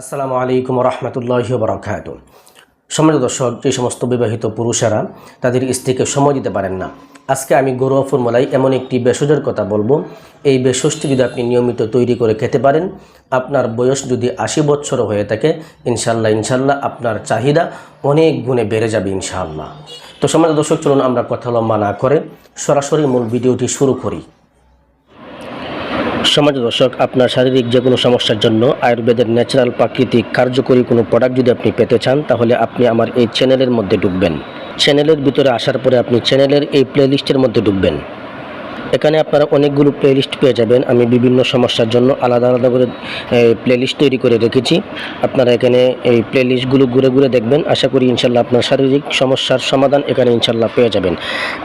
আসসালামু আলাইকুম রহমতুল্লাহ বরকাত সম্মানিত দর্শক, যে সমস্ত বিবাহিত পুরুষেরা তাদের স্ত্রীকে সময় দিতে পারেন না, আজকে আমি গরুয়া ফর্মুলায় এমন একটি ভেষজের কথা বলব। এই ভেষজটি যদি আপনি নিয়মিত তৈরি করে খেতে পারেন, আপনার বয়স যদি আশি বছর হয়ে থাকে ইনশাল্লাহ ইনশাল্লাহ আপনার চাহিদা অনেক গুণে বেড়ে যাবে, ইনশাআল্লাহ। তো সম্মানিত দর্শক, চলুন আমরা কথা লম্বা না করে সরাসরি মূল ভিডিওটি শুরু করি। সমাজ দর্শক, আপনার শারীরিক যে কোনো সমস্যার জন্য আয়ুর্বেদের ন্যাচারাল প্রাকৃতিক কার্যকরী কোনো প্রোডাক্ট যদি আপনি পেতে চান, তাহলে আপনি আমার এই চ্যানেলের মধ্যে ঢুকবেন। চ্যানেলের ভিতরে আসার পরে আপনি চ্যানেলের এই প্লেলিস্টের মধ্যে ঢুকবেন। এখানে আপনারা অনেকগুলো প্লেলিস্ট পেয়ে যাবেন। আমি বিভিন্ন সমস্যার জন্য আলাদা আলাদা করে প্লেলিস্ট তৈরি করে রেখেছি। আপনারা এখানে এই প্লেলিস্টগুলো ঘুরে ঘুরে দেখবেন। আশা করি ইনশাল্লাহ আপনার শারীরিক সমস্যার সমাধান এখানে ইনশাল্লাহ পেয়ে যাবেন।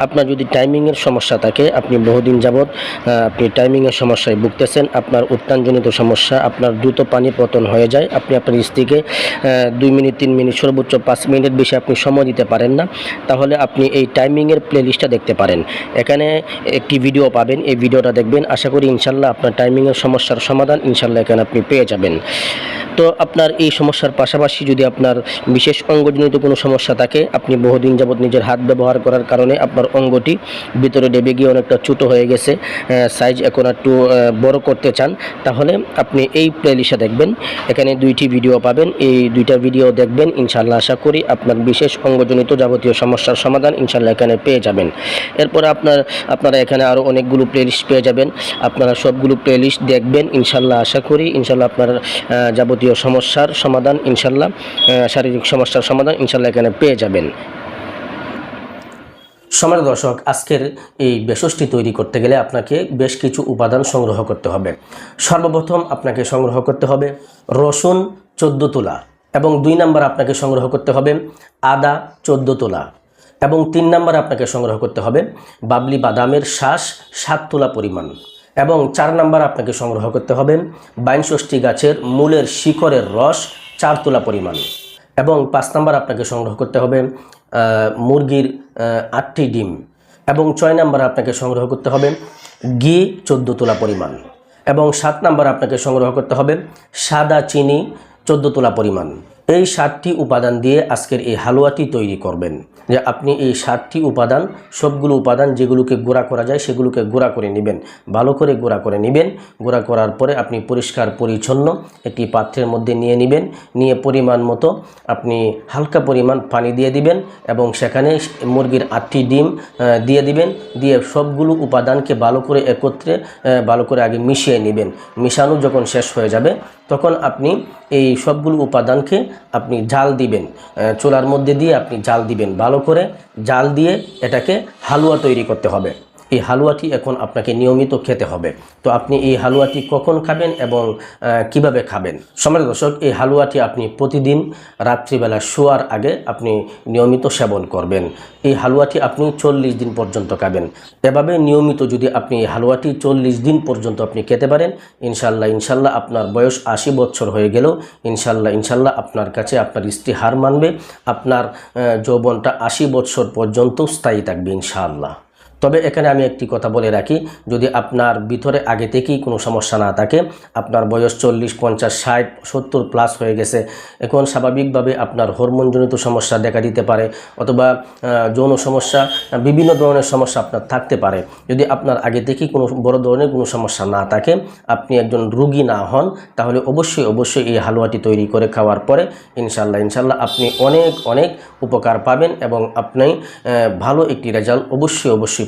আপনার যদি টাইমিংয়ের সমস্যা থাকে, আপনি বহুদিন যাবৎ আপনি টাইমিংয়ের সমস্যায় ভুগতেছেন, আপনার উত্তানজনিত সমস্যা, আপনার দ্রুত পানি পতন হয়ে যায়, আপনি আপনার স্ত্রীকে দুই মিনিট, তিন মিনিট, সর্বোচ্চ পাঁচ মিনিটের বেশি আপনি সময় দিতে পারেন না, তাহলে আপনি এই টাইমিংয়ের প্লেলিস্টটা দেখতে পারেন। এখানে একটি ভিডিও পাবেন, এই ভিডিওটা দেখবেন। আশা করি ইনশাল্লাহ আপনার টাইমিংয়ের সমস্যার সমাধান ইনশাল্লাহ এখানে আপনি পেয়ে যাবেন। তো আপনার এই সমস্যার পাশাপাশি যদি আপনার বিশেষ অঙ্গজনিত কোনো সমস্যা থাকে, আপনি বহুদিন যাবৎ নিজের হাত ব্যবহার করার কারণে আপনার অঙ্গটি ভিতরে ডেবে গিয়ে অনেকটা ছোটো হয়ে গেছে সাইজ এখন একটু বড় করতে চান, তাহলে আপনি এই প্লেলিস্টে দেখবেন। এখানে দুইটি ভিডিও পাবেন, এই দুইটা ভিডিও দেখবেন। ইনশাল্লাহ আশা করি আপনার বিশেষ অঙ্গজনিত যাবতীয় সমস্যার সমাধান ইনশাল্লাহ এখানে পেয়ে যাবেন। এরপরে আপনার, আপনারা এখানে আরও অনেকগুলো প্লেলিস্ট পেয়ে যাবেন। আপনারা সবগুলো প্লেলিস্ট দেখবেন, ইনশাল্লাহ আশা করি। ইনশাল্লাহ আপনার যাবতীয় সমস্যার সমাধান ইনশাল্লাহ শারীরিক সমস্যার সমাধান ইনশাল্লাহ এখানে পেয়ে যাবেন। সমাজ দর্শক, আজকের এই বেশসটি তৈরি করতে গেলে আপনাকে বেশ কিছু উপাদান সংগ্রহ করতে হবে। সর্বপ্রথম আপনাকে সংগ্রহ করতে হবে রসুন চোদ্দ তোলা এবং দুই নাম্বার আপনাকে সংগ্রহ করতে হবে আদা চোদ্দ তোলা। এবং তিন নাম্বার আপনাকে সংগ্রহ করতে হবে বাবলি বাদামের শ্বাস, সাত তোলা পরিমাণ। এবং চার নাম্বার আপনাকে সংগ্রহ করতে হবে বাইনষষ্ঠী গাছের মূলের শিকড়ের রস, চার তোলা পরিমাণ। এবং পাঁচ নাম্বার আপনাকে সংগ্রহ করতে হবে মুরগির আটটি ডিম। এবং ছয় নাম্বার আপনাকে সংগ্রহ করতে হবে ঘি, চোদ্দ তোলা পরিমাণ। এবং সাত নাম্বার আপনাকে সংগ্রহ করতে হবে সাদা চিনি, চোদ্দ তোলা পরিমাণ। এই সাতটি উপাদান দিয়ে আজকের এই হালুয়াটি তৈরি করবেন। যে আপনি এই সাতটি উপাদান, সবগুলো উপাদান যেগুলোকে গুঁড়া করা যায় সেগুলোকে গুঁড়া করে নেবেন। ভালো করে গুঁড়া করে নেবেন। গুঁড়া করার পরে আপনি পরিষ্কার পরিচ্ছন্ন একটি পাত্রের মধ্যে নিয়ে নেবেন। নিয়ে পরিমাণ মতো আপনি হালকা পরিমাণ পানি দিয়ে দিবেন এবং সেখানে মুরগির আটটি ডিম দিয়ে দিবেন। দিয়ে সবগুলো উপাদানকে ভালো করে একত্রে ভালো করে আগে মিশিয়ে নেবেন। মিশানো যখন শেষ হয়ে যাবে, তখন আপনি এই সবগুলো উপাদানকে আপনি জাল দিবেন চুলার মধ্যে দিয়ে আপনি জাল দিবেন। ভালো করে জাল দিয়ে এটাকে হালুয়া তৈরি করতে হবে। এই হালুয়াটি এখন আপনাকে নিয়মিত খেতে হবে। তো আপনি এই হালুয়াটি কখন খাবেন এবং কীভাবে খাবেন? সমাজ দর্শক, এই হালুয়াটি আপনি প্রতিদিন রাত্রিবেলা শোয়ার আগে আপনি নিয়মিত সেবন করবেন। এই হালুয়াটি আপনি চল্লিশ দিন পর্যন্ত খাবেন। এভাবে নিয়মিত যদি আপনি এই হালুয়াটি চল্লিশ দিন পর্যন্ত আপনি খেতে পারেন ইনশাল্লাহ ইনশাল্লাহ আপনার বয়স আশি বছর হয়ে গেলেও ইনশাল্লাহ ইনশাল্লাহ আপনার কাছে আপনার স্ত্রী হার মানবে। আপনার যৌবনটা আশি বছর পর্যন্ত স্থায়ী থাকবে, ইনশাআল্লাহ। তবে এখানে আমি একটি কথা বলে রাখি, যদি আপনার ভিতরে আগে থেকেই কোনো সমস্যা না থাকে, আপনার বয়স চল্লিশ, পঞ্চাশ, ষাট, সত্তর প্লাস হয়ে গেছে, এখন স্বাভাবিকভাবে আপনার হরমোনজনিত সমস্যা দেখা দিতে পারে অথবা যৌন সমস্যা, বিভিন্ন ধরনের সমস্যা আপনার থাকতে পারে। যদি আপনার আগে থেকেই কোনো বড় ধরনের কোনো সমস্যা না থাকে, আপনি একজন রুগী না হন, তাহলে অবশ্যই অবশ্যই এই হালুয়াটি তৈরি করে খাওয়ার পরে ইনশাল্লাহ ইনশাল্লাহ আপনি অনেক অনেক উপকার পাবেন এবং আপনি ভালো একটি রেজাল্ট অবশ্যই অবশ্যই